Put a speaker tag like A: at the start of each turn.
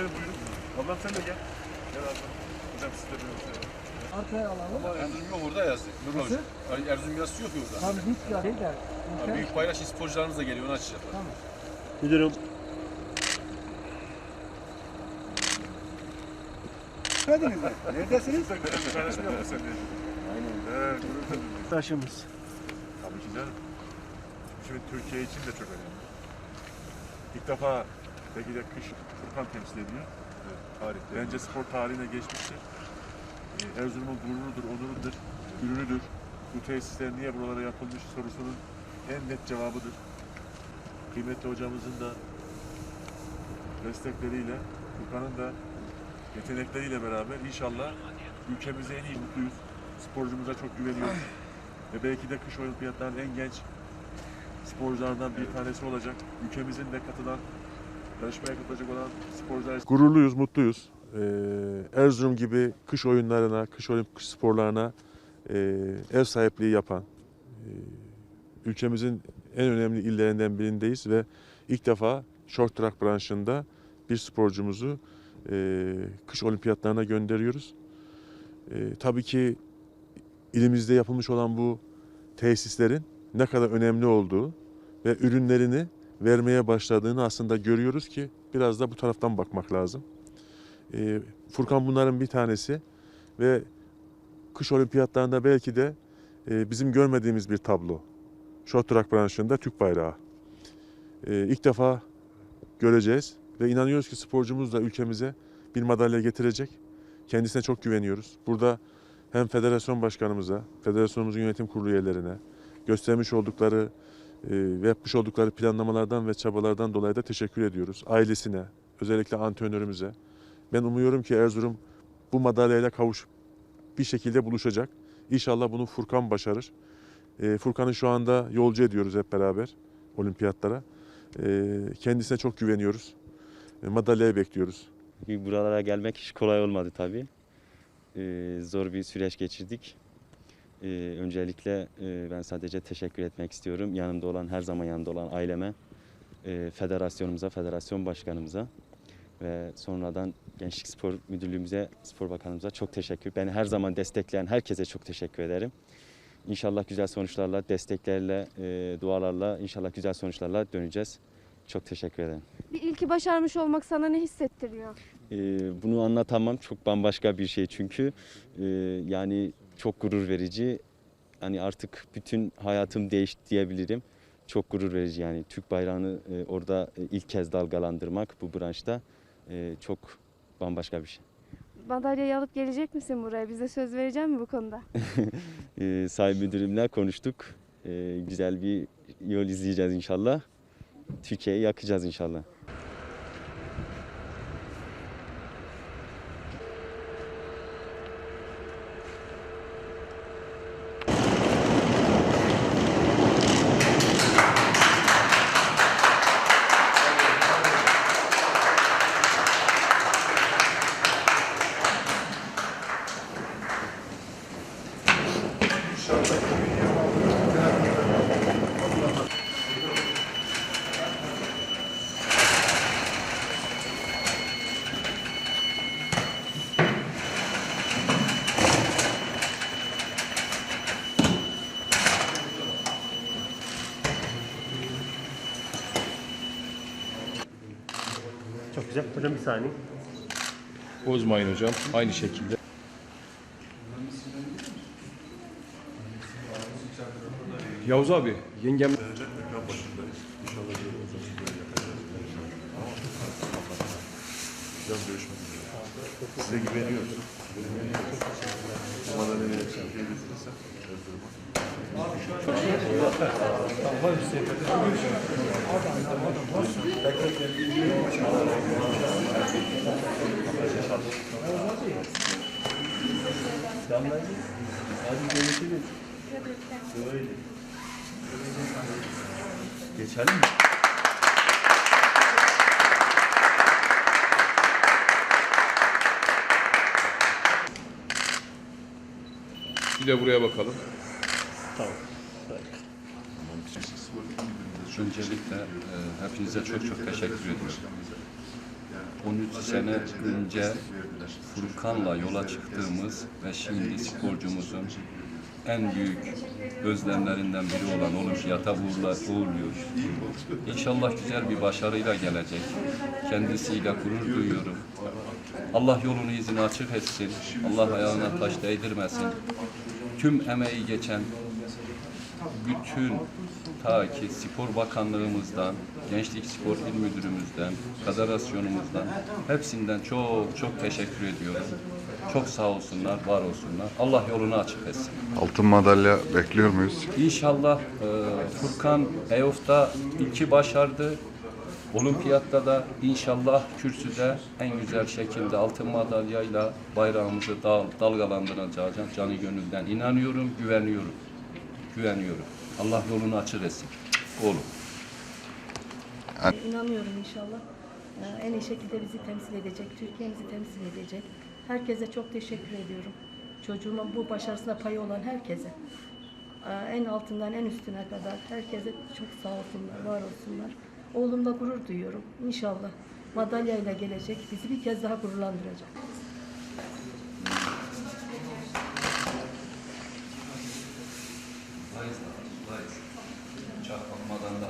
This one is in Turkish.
A: gelin buyurun. Ablam sen de gel. Gel ablam. Hocam siz de buyurun.
B: Arkaya alalım.
C: Ama Erzurum yok orada yazdı. Nur
B: Nasıl?
C: Hocam. Erzurum yazısı yok orada.
B: Tam hiç ya. Şey de.
C: Ha, büyük paylaş sporcularımız da geliyor onu açacaklar.
B: Tamam.
A: Müdürüm.
B: Neredesiniz?
A: Sen de paylaşmıyor musun sen de?
B: Aynen.
A: Tabii.
B: Taşımız.
A: Tabii ki canım. Şimdi Türkiye için de çok önemli. İlk defa belki de kış Furkan temsil ediyor. Tarihte. Bence spor tarihine geçmiştir. Ee, Erzurum'un gururudur, onurudur, ürünüdür. Bu tesisler niye buralara yapılmış sorusunun en net cevabıdır. Kıymetli hocamızın da destekleriyle, Furkan'ın da yetenekleriyle beraber inşallah ülkemize en iyi mutluyuz. Sporcumuza çok güveniyoruz. Ve belki de kış olimpiyatlarının en genç sporculardan bir tanesi olacak. Ülkemizin de katılan, yarışmaya katılacak olan sporcular. Gururluyuz, mutluyuz. Ee, Erzurum gibi kış oyunlarına, kış olimpik sporlarına e, ev sahipliği yapan, e, ülkemizin en önemli illerinden birindeyiz ve ilk defa short track branşında bir sporcumuzu e, kış olimpiyatlarına gönderiyoruz. E, tabii ki ilimizde yapılmış olan bu tesislerin ne kadar önemli olduğu ve ürünlerini vermeye başladığını aslında görüyoruz ki biraz da bu taraftan bakmak lazım. Ee, Furkan bunların bir tanesi ve kış olimpiyatlarında belki de e, bizim görmediğimiz bir tablo. Short track branşında Türk bayrağı. Ee, ilk defa göreceğiz ve inanıyoruz ki sporcumuz da ülkemize bir madalya getirecek. Kendisine çok güveniyoruz. Burada hem federasyon başkanımıza, federasyonumuzun yönetim kurulu üyelerine göstermiş oldukları e, ve yapmış oldukları planlamalardan ve çabalardan dolayı da teşekkür ediyoruz. Ailesine, özellikle antrenörümüze. Ben umuyorum ki Erzurum bu madalyayla kavuş bir şekilde buluşacak. İnşallah bunu Furkan başarır. E, Furkan'ı şu anda yolcu ediyoruz hep beraber olimpiyatlara. E, kendisine çok güveniyoruz. E, madalyayı bekliyoruz.
D: Buralara gelmek hiç kolay olmadı tabii. Ee, zor bir süreç geçirdik. Ee, öncelikle e, ben sadece teşekkür etmek istiyorum. Yanımda olan, her zaman yanımda olan aileme, e, federasyonumuza, federasyon başkanımıza ve sonradan Gençlik Spor Müdürlüğümüze, Spor Bakanımıza çok teşekkür. Beni her zaman destekleyen herkese çok teşekkür ederim. İnşallah güzel sonuçlarla, desteklerle, e, dualarla, inşallah güzel sonuçlarla döneceğiz. Çok teşekkür ederim.
E: Bir ilki başarmış olmak sana ne hissettiriyor?
D: Ee, bunu anlatamam çok bambaşka bir şey çünkü Ee, yani çok gurur verici hani artık bütün hayatım değişti diyebilirim çok gurur verici yani Türk bayrağını e, orada e, ilk kez dalgalandırmak bu branşta e, çok bambaşka bir şey.
E: Madalyayı alıp gelecek misin buraya? Bize söz verecek mi bu konuda?
D: Ee, Sayın müdürümle konuştuk güzel bir yol izleyeceğiz inşallah Türkiye'yi yakacağız inşallah.
F: Çok güzel. Hocam bir saniye.
C: Bozmayın hocam. Aynı şekilde. Yavuz abi, yengem
A: görüşmek üzere. Size güveniyoruz. Türkiye'ye getirirsem Erzurum'a.
C: Geçelim mi? Bir de buraya bakalım.
G: Öncelikle e, hepinize çok çok teşekkür ediyorum.
F: 13 sene önce Furkan'la yola çıktığımız ve şimdi sporcumuzun en büyük özlemlerinden biri olan olimpiyata uğurla, uğurluyoruz. İnşallah güzel bir başarıyla gelecek. Kendisiyle gurur duyuyorum. Allah yolunu izini açık etsin. Allah ayağına taş değdirmesin. Tüm emeği geçen bütün ta ki Spor Bakanlığımızdan, Gençlik Spor İl Müdürümüzden, Federasyonumuzdan hepsinden çok çok teşekkür ediyorum. Çok sağ olsunlar, var olsunlar. Allah yolunu açık etsin.
G: Altın madalya bekliyor muyuz?
F: İnşallah e, Furkan EOF'da iki başardı. Olimpiyatta da inşallah kürsüde en güzel şekilde altın madalyayla bayrağımızı dal, dalgalandıracağız. Canı gönülden inanıyorum, güveniyorum. Güveniyorum. Allah yolunu açık etsin. Oğlum.
H: İnanıyorum inşallah. Ee, En iyi şekilde bizi temsil edecek, Türkiye'mizi temsil edecek. Herkese çok teşekkür ediyorum. Çocuğumun bu başarısına payı olan herkese. Ee, En altından en üstüne kadar herkese çok sağ olsunlar, var olsunlar. Oğlumla gurur duyuyorum. İnşallah madalyayla gelecek, bizi bir kez daha gururlandıracak.
F: Çarpmadan da